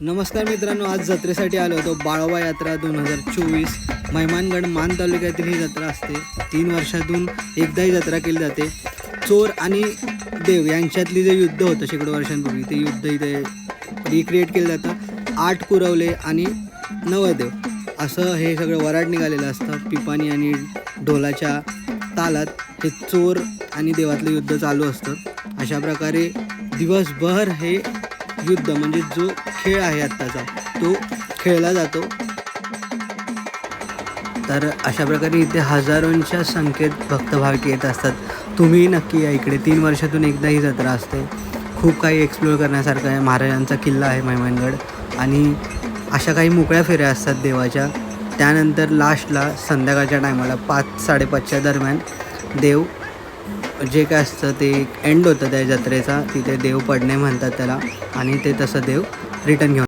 नमस्कार मित्रांनो आज जत्रेसाठी आलो होतो. बाळोबा यात्रा दोन हजार चोवीस. मैमानगड मान तालुक्यातील ही जत्रा असते. तीन वर्षातून एकदा ही जत्रा केली जाते. चोर आणि देव यांच्यातली जे युद्ध होतं शेकडो वर्षांपूर्वी ते युद्ध इथे रिक्रिएट केलं जातं. आठ कुरवले आणि नवदेव असं हे सगळं वराड निघालेलं असतं. पिपाणी आणि ढोलाच्या तालात हे चोर आणि देवातलं युद्ध चालू असतं. अशा प्रकारे दिवसभर हे युद्ध म्हणजे जो खेळ आहे आत्ताचा तो खेळला जातो. तर अशा प्रकारे इथे हजारोंच्या संख्येत भक्त भाविक येत असतात. तुम्ही नक्की या इकडे. तीन वर्षातून एकदा ही जत्रा असते. खूप काही एक्सप्लोर करण्यासारखं आहे. महाराजांचा किल्ला आहे मैमनगड. आणि अशा काही मोकळ्या फेऱ्या असतात देवाच्या. त्यानंतर लास्टला संध्याकाळच्या टायमाला पाच साडेपाचच्या दरम्यान देव जे काय असतं ते एंड होतं त्या जत्रेचा. तिथे देव पडणे म्हणतात त्याला. आणि ते तसं देव रिटर्न घेऊन